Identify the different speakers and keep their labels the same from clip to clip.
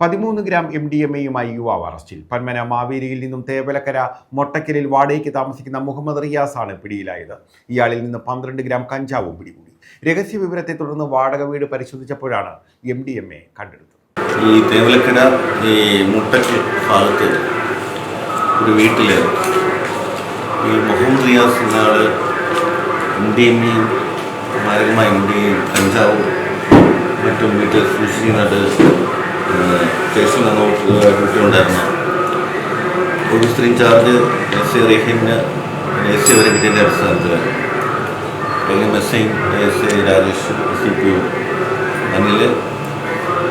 Speaker 1: പതിമൂന്ന് gram M D M എയുമായി യുവാവ് അറസ്റ്റിൽ. പന്മന മാവേലിയിൽ നിന്നും തേവലക്കര മൊട്ടക്കലിൽ വാടകയ്ക്ക് താമസിക്കുന്ന മുഹമ്മദ് റിയാസാണ് പിടിയിലായത്. ഇയാളിൽ നിന്ന് പന്ത്രണ്ട് ഗ്രാം കഞ്ചാവും പിടികൂടി. രഹസ്യ വിവരത്തെ തുടർന്ന് വാടക വീട് പരിശോധിച്ചപ്പോഴാണ് എം ഡി എം എ കണ്ടെടുത്തത്.
Speaker 2: ഈ തേവലക്കര ഈ മുട്ടക്കൽ ഭാഗത്ത് ഒരു വീട്ടിൽ ഈ മുഹമ്മദ് റിയാസ് എന്നയാൾ എം ഡി എം എയും മാരകമായ എയും കഞ്ചാവും മറ്റും വീട്ടിൽ സൂക്ഷിക്കുന്നതായിട്ട് സ്റ്റേഷനിൽ നിന്ന് ഒരു സ്ത്രീ ഇൻചാർജ് എസ് സി റഹീമിന് എസ് സി വരെ കിട്ടിയതിന്റെ അടിസ്ഥാനത്തിൽ Rahim S I S A Rajesh C P U. Anil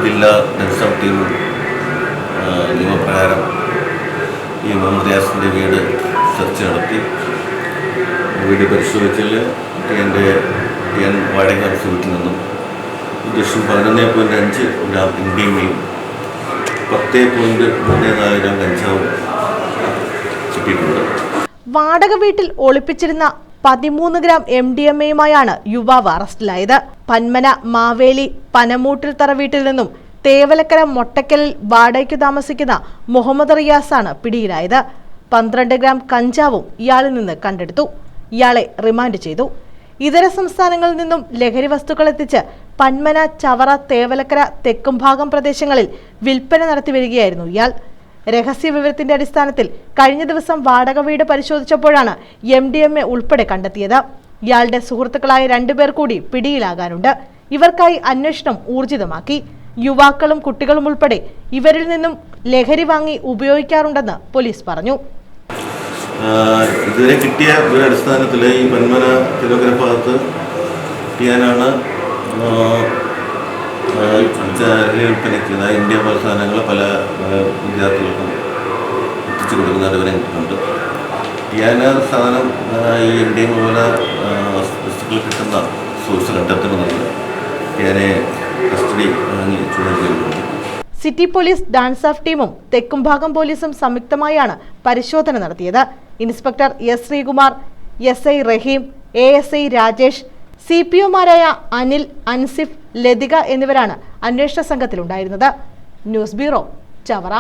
Speaker 2: ജില്ലാ ഡെൻസം ടീമും നിയമപ്രകാരം ഈ മുഹമ്മദ് വീട് സെർച്ച് നടത്തി. വീട് പരിശോധിച്ചാൽ എന്റെ എൻ വാടക വീട്ടിൽ നിന്നും ലക്ഷം പതിനൊന്ന് പോയിന്റ് അഞ്ച് ഗ്രാം ഇന്ത്യയും പത്ത് പോയിന്റ് മൂന്ന് നാല് ഗ്രാം കഞ്ചാവും കിട്ടിയിട്ടുണ്ട്.
Speaker 3: വാടക വീട്ടിൽ ഒളിപ്പിച്ചിരുന്ന പതിമൂന്ന് ഗ്രാം എം ഡി എം എയുമായാണ് യുവാവ് അറസ്റ്റിലായത്. പന്മന മാവേലി പനമൂട്ടിൽത്തറ വീട്ടിൽ നിന്നും തേവലക്കര മൊട്ടക്കലിൽ വാടകയ്ക്ക് താമസിക്കുന്ന മുഹമ്മദ് റിയാസാണ് പിടിയിലായത്. പന്ത്രണ്ട് ഗ്രാം കഞ്ചാവും ഇയാളിൽ നിന്ന് കണ്ടെടുത്തു. ഇയാളെ റിമാൻഡ് ചെയ്തു. ഇതര സംസ്ഥാനങ്ങളിൽ നിന്നും ലഹരി വസ്തുക്കൾ എത്തിച്ച് പന്മന ചവറ തേവലക്കര തെക്കുംഭാഗം പ്രദേശങ്ങളിൽ വിൽപ്പന നടത്തി വരികയായിരുന്നു ഇയാൾ. രഹസ്യ വിവരത്തിന്റെ അടിസ്ഥാനത്തിൽ കഴിഞ്ഞ ദിവസം വാടക വീട് പരിശോധിച്ചപ്പോഴാണ് എം ഡി എം എ ഉൾപ്പെടെ കണ്ടെത്തിയത്. ഇയാളുടെ സുഹൃത്തുക്കളായ രണ്ടുപേർ കൂടി പിടിയിലാകാനുണ്ട്. ഇവർക്കായി അന്വേഷണം ഊർജിതമാക്കി. യുവാക്കളും കുട്ടികളും ഉൾപ്പെടെ ഇവരിൽ നിന്നും ലഹരി വാങ്ങി ഉപയോഗിക്കാറുണ്ടെന്ന് പോലീസ് പറഞ്ഞു.
Speaker 2: ഇതുവരെ കിട്ടിയ ഒരു അടിസ്ഥാനത്തിൽ ഈ പന്മന തിരുവക്കര ഭാഗത്ത് കിട്ടിയാനാണ് വിൽപ്പനയ്ക്ക് അതായത് ഇന്ത്യ പോലെ സാധനങ്ങൾ പല വിദ്യാർത്ഥികൾക്കും എത്തിച്ചു കൊടുക്കുന്ന ഇവരെ കിട്ടുന്നുണ്ട് ഇയാന സാധനം ഈ ഇന്ത്യയും പോലെ വസ്തുക്കൾ കിട്ടുന്ന സോഴ്സ് കണ്ടെത്തണമെന്നുണ്ട് ഇയാനെ കസ്റ്റഡി വാങ്ങി ചോദ്യം ചെയ്തിട്ടുണ്ട്
Speaker 3: സിറ്റി പോലീസ് ഡാൻസ് ഓഫ് ടീമും തെക്കുംഭാഗം പോലീസും സംയുക്തമായാണ് പരിശോധന നടത്തിയത്. Inspector S Sreekumar S I Rahim A S I Rajesh C P ഒമാരായ Anil Ansif Lathika എന്നിവരാണ് അന്വേഷണ സംഘത്തിലുണ്ടായിരുന്നത്. News bureau Chavara.